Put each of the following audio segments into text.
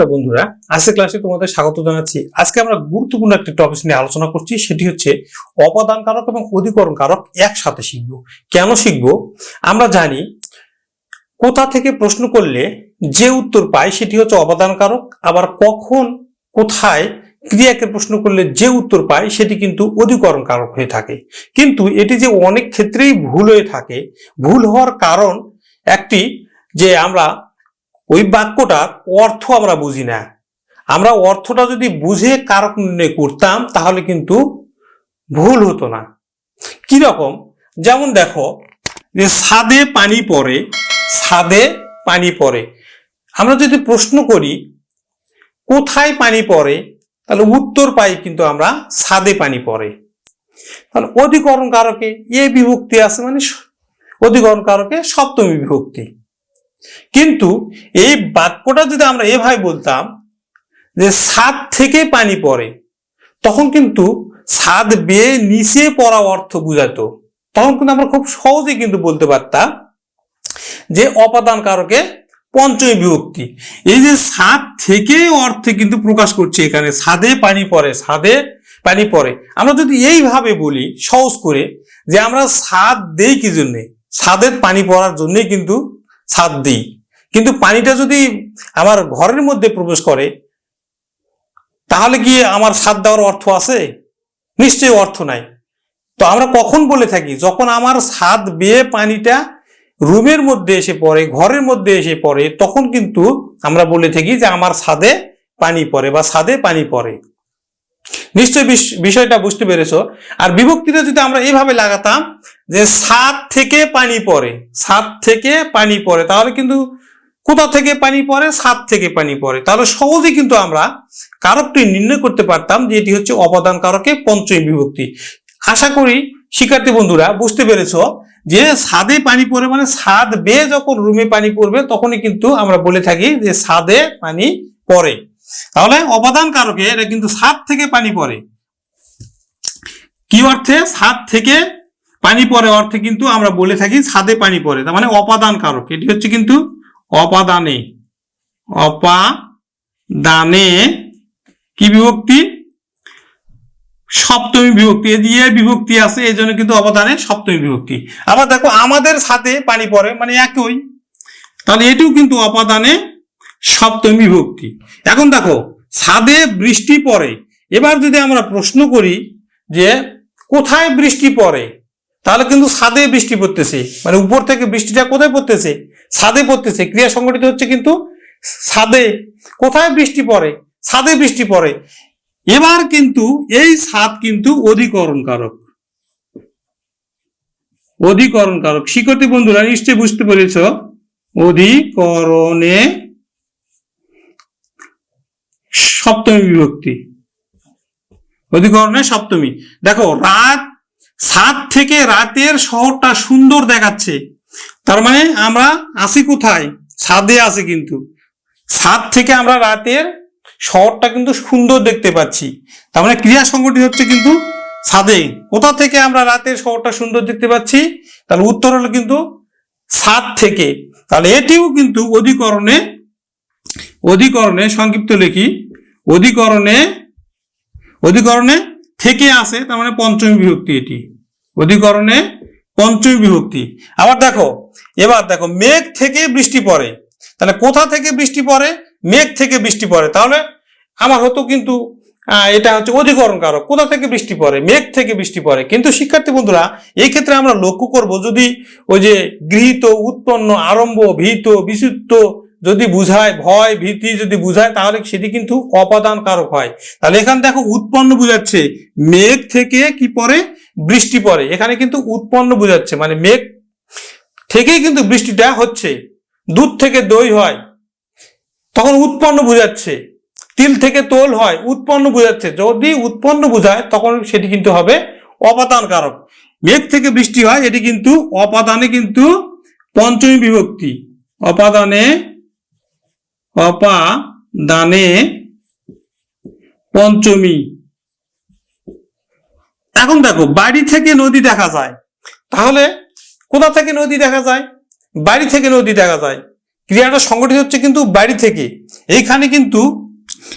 নমস্কার বন্ধুরা আজকে ক্লাসে তোমাদের স্বাগত জানাচ্ছি। আজকে আমরা গুরুত্বপূর্ণ একটি টপিক নিয়ে আলোচনা করছি, সেটি হচ্ছে অপাদান কারক এবং অধিকরণ কারক একসাথে শিখব। কেন শিখব? আমরা জানি কোথা থেকে প্রশ্ন করলে যে উত্তর পাই সেটি হচ্ছে অপাদান কারক আবার কখন, কোথায় ক্রিয়াকে প্রশ্ন করলে যে উত্তর পায় সেটি কিন্তু অধিকরণ কারক হয়ে থাকে। কিন্তু এটি যে অনেক ক্ষেত্রেই ভুল হয়ে থাকে, ভুল হওয়ার কারণ একটি যে আমরা ওই বাক্যটার অর্থ আমরা বুঝি না। আমরা অর্থটা যদি বুঝে কারক নির্ণয় করতাম, তাহলে কিন্তু ভুল হতো না। কীরকম যেমন দেখো, যে ছাদে পানি পড়ে, ছাদে পানি পড়ে। আমরা যদি প্রশ্ন করি, কোথায় পানি পড়ে? তাহলে উত্তর পাই কিন্তু আমরা ছাদে পানি পড়ে। তাহলে অধিকরণ কারকে এ বিভক্তি আছে মানে অধিকরণ কারকে সপ্তমী বিভক্তি। কিন্তু এই বাক্যটা যদি আমরা এভাবে বলতাম যে ছাদ থেকে পানি পড়ে, তখন কিন্তু ছাদ বেয়ে নিচে পড়া অর্থ বুঝাতো। তখন কিন্তু আমরা খুব সহজেই কিন্তু বলতে পারতাম যে অপাদান কারকে পঞ্চমী বিভক্তি। এই যে ছাদ থেকে অর্থে কিন্তু প্রকাশ করছে এখানে ছাদে পানি পড়ে ছাদে পানি পড়ে। আমরা যদি এইভাবে বলি, সহজ করে, যে আমরা ছাদ দেই কি জন্যে? ছাদের পানি পড়ার জন্যই কিন্তু ছাদ দিই। কিন্তু পানিটা যদি আমার ঘরের মধ্যে প্রবেশ করে, তাহলে কি আমার ছাদ দেওয়ার অর্থ আছে? নিশ্চয়ই অর্থ নাই। তো আমরা কখন বলে থাকি, যখন আমার ছাদ বেয়ে পানিটা রুমের মধ্যে এসে পড়ে, ঘরের মধ্যে এসে পড়ে, তখন কিন্তু আমরা বলে থাকি যে আমার ছাদে পানি পড়ে বা ছাদে পানি পড়ে। নিশ্চয়ই বিষ- বিষয়টা বুঝতে পেরেছ। আর বিভক্তিটা যদি আমরা এইভাবে লাগাতাম যে ছাদ থেকে পানি পড়ে ছাদ থেকে পানি পড়ে, তাহলে কিন্তু কোথা থেকে পানি পড়ে? ছাদ থেকে পানি পড়ে। তাহলে সহজেই কিন্তু আমরা কারকটি নির্ণয় করতে পারতাম যে এটি হচ্ছে অপাদান কারকে পঞ্চমী বিভক্তি। আশা করি, শিক্ষার্থী বন্ধুরা, বুঝতে পেরেছ যে ছাদে পানি পড়ে মানে ছাদ বেয়ে যখন রুমে পানি পড়বে, তখনই কিন্তু আমরা বলে থাকি যে ছাদে পানি পড়ে। তাহলে অপাদান কারকে এটা কিন্তু ছাদ থেকে পানি পড়ে। কি অর্থে? ছাদ থেকে পানি পড়ে অর্থে কিন্তু আমরা বলে থাকি ছাদে পানি পড়ে তার মানে অপাদান কারক। এটি হচ্ছে কিন্তু অপাদানে। অপাদানে কি বিভক্তি? সপ্তমী বিভক্তি। এই যে বিভক্তি আছে এই জন্য কিন্তু অবদানে সপ্তমী বিভক্তি। আবার দেখো, আমাদের সাথে পানি পড়ে মানে একই। তাহলে এটিও কিন্তু অপাদানে সপ্তমী বিভক্তি। এখন দেখো, ছাদে বৃষ্টি পড়ে। এবার যদি আমরা প্রশ্ন করি যে কোথায় বৃষ্টি পড়ে? তাহলে কিন্তু ছাদে বৃষ্টি পড়তেছে। মানে উপর থেকে বৃষ্টিটা কোথায় পড়তেছে? ছাদে পড়তেছে। ক্রিয়া সংগঠিত হচ্ছে কিন্তু ছাদে। কোথায় বৃষ্টি পড়ে? ছাদে বৃষ্টি পড়ে। এবার কিন্তু এই ছাদ কিন্তু অধিকরণ কারক অধিকরণ কারক শিক্ষার্থী বন্ধুরা, নিশ্চয়ই বুঝতে পেরেছ? অধিকরণে সপ্তমী বিভক্তি। অধিকরণে সপ্তমী। দেখো, রাত ছাদ থেকে রাতের শহরটা সুন্দর দেখাচ্ছে। তার মানে আমরা আছি কোথায়? ছাদে আছি কিন্তু। ছাদ থেকে আমরা রাতের শহরটা কিন্তু সুন্দর দেখতে পাচ্ছি। তার মানে ক্রিয়া সংগঠিত হচ্ছে কিন্তু ছাদে। কোথা থেকে আমরা রাতের শহরটা সুন্দর দেখতে পাচ্ছি? তাহলে উত্তর হলো কিন্তু ছাদ থেকে। তাহলে এটিও কিন্তু অধিকরণে অধিকরণে সংক্ষিপ্ত লেখি। অধিকরণে অধিকরণে থেকে আসে, তার মানে পঞ্চমী বিভক্তি এটি। অধিকরণে পঞ্চমী বিভক্তি। আবার দেখো, এবার দেখো, মেঘ থেকে বৃষ্টি পড়ে। তাহলে কোথা থেকে বৃষ্টি পড়ে? মেঘ থেকে বৃষ্টি পড়ে। তাহলে আমার হতো কিন্তু এটা হচ্ছে অধিকরণ কারক। কোথা থেকে বৃষ্টি পড়ে? মেঘ থেকে বৃষ্টি পড়ে। কিন্তু শিক্ষার্থী বন্ধুরা, এই ক্ষেত্রে আমরা লক্ষ্য করব যদি ওই যে গৃহীত, উৎপন্ন, আরম্ভ, ভীত, বিশুদ্ধ যদি বুঝায়, ভয়, ভীতি যদি বুঝায়, তাহলে সেটি কিন্তু অপাদান কারক হয়। তাহলে এখানে দেখো উৎপন্ন বুঝাচ্ছে, মেঘ থেকে কি পরে বৃষ্টি পড়ে। এখানে কিন্তু উৎপন্ন বুঝাচ্ছে মানে মেঘ থেকেই কিন্তু বৃষ্টিটা হচ্ছে। দুধ থেকে দই হয়, তখন উৎপন্ন বোঝাচ্ছে। তিল থেকে তোল হয়, উৎপন্ন বোঝাচ্ছে। যদি উৎপন্ন বোঝায়, তখন সেটি কিন্তু হবে অপাদান কারক মেঘ থেকে বৃষ্টি হয়, এটি কিন্তু অপাদানে কিন্তু পঞ্চমী বিভক্তি। অপাদানে অপাদানে পঞ্চমী। এখন দেখো, বাড়ি থেকে নদী দেখা যায়। তাহলে কোথা থেকে নদী দেখা যায়? বাড়ি থেকে নদী দেখা যায়। ক্রিয়াটা সংগঠিত হচ্ছে কিন্তু বাড়ি থেকে। এইখানে কিন্তু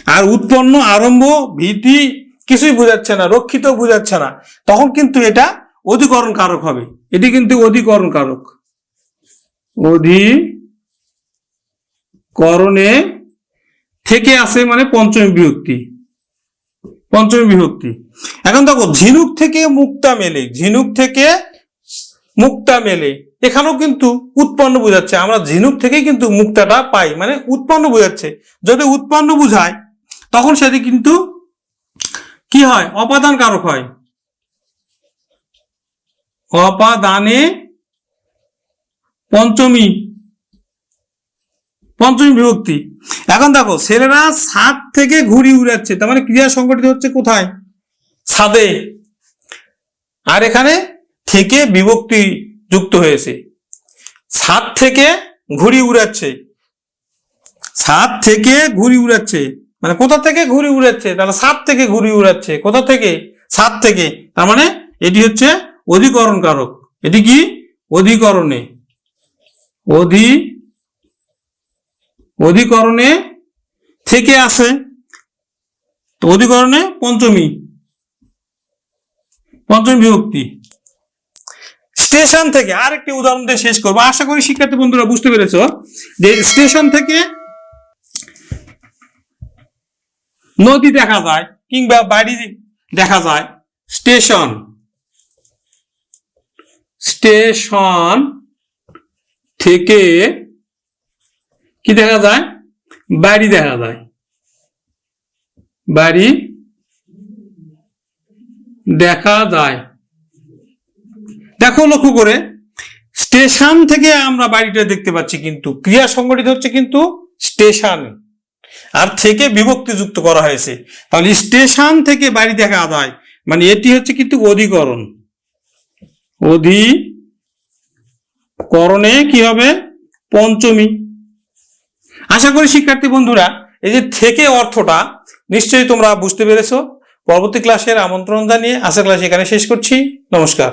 আর উৎপন্ন, আরম্ভ, ভীতি কিছুই বোঝাচ্ছে না, রক্ষিত বোঝাচ্ছে না। তখন কিন্তু এটা অধিকরণ কারক হবে। এটি কিন্তু অধিকরণ কারক অধিকরণে থেকে আসে মানে পঞ্চমী বিভক্তি। পঞ্চমী বিভক্তি। এখন দেখো, ঝিনুক থেকে মুক্তা মেলে, ঝিনুক থেকে মুক্তা মেলে। এখানেও কিন্তু উৎপন্ন বোঝাচ্ছে, আমরা ঝিনুক থেকে কিন্তু মুক্তাটা পাই মানে উৎপন্ন বোঝাচ্ছে। যদি উৎপন্ন বোঝায়, তখন সেটি কিন্তু কি হয়? অপাদান কারক হয়। অপাদানে পঞ্চমী পঞ্চমী বিভক্তি। এখন দেখো, ছেলেরা ছাদ থেকে ঘুড়ি উড়াচ্ছে, তার মানে ক্রিয়া সংগঠিত হচ্ছে কোথায়? সাদে। আর এখানে থেকে বিভক্তি যুক্ত হয়েছে। ছাদ থেকে ঘুড়ি উড়াচ্ছে। ছাদ থেকে ঘুড়ি উড়াচ্ছে। মানে কোথা থেকে ঘুড়ি উড়াচ্ছে? তাহলে ছাদ থেকে ঘুড়ি উড়াচ্ছে। কোথা থেকে? ছাদ থেকে। তার মানে এটি হচ্ছে অধিকরণ কারক এটি কি? অধিকরণে। অধি অধিকরণে থেকে আসে। তো অধিকরণে পঞ্চমী। পঞ্চমী বিভক্তি। স্টেশন থেকে আরেকটি উদাহরণ দিয়ে শেষ করব। আশা করি শিক্ষার্থী বন্ধুরা বুঝতে পেরেছ যে স্টেশন থেকে নদী দেখা যায় কিংবা বাড়ি দেখা যায়। স্টেশন। স্টেশন থেকে কি দেখা যায়? বাড়ি দেখা যায়। বাড়ি দেখা যায়। দেখো লক্ষ্য করে, স্টেশন থেকে আমরা বাড়িটা দেখতে পাচ্ছি কিন্তু, ক্রিয়া সংগঠিত হচ্ছে কিন্তু স্টেশন। আর থেকে বিভক্তি যুক্ত করা হয়েছে। তাহলে স্টেশন থেকে বাড়ি দেখা যায় মানে এটি হচ্ছে কিন্তু অধিকরণ। অধিকরণে কি হবে? পঞ্চমী। আশা করি, শিক্ষার্থী বন্ধুরা, এই যে থেকে অর্থটা, নিশ্চয়ই তোমরা বুঝতে পেরেছ। পরবর্তী ক্লাসের আমন্ত্রণ জানিয়ে আশা ক্লাস এখানে শেষ করছি। নমস্কার।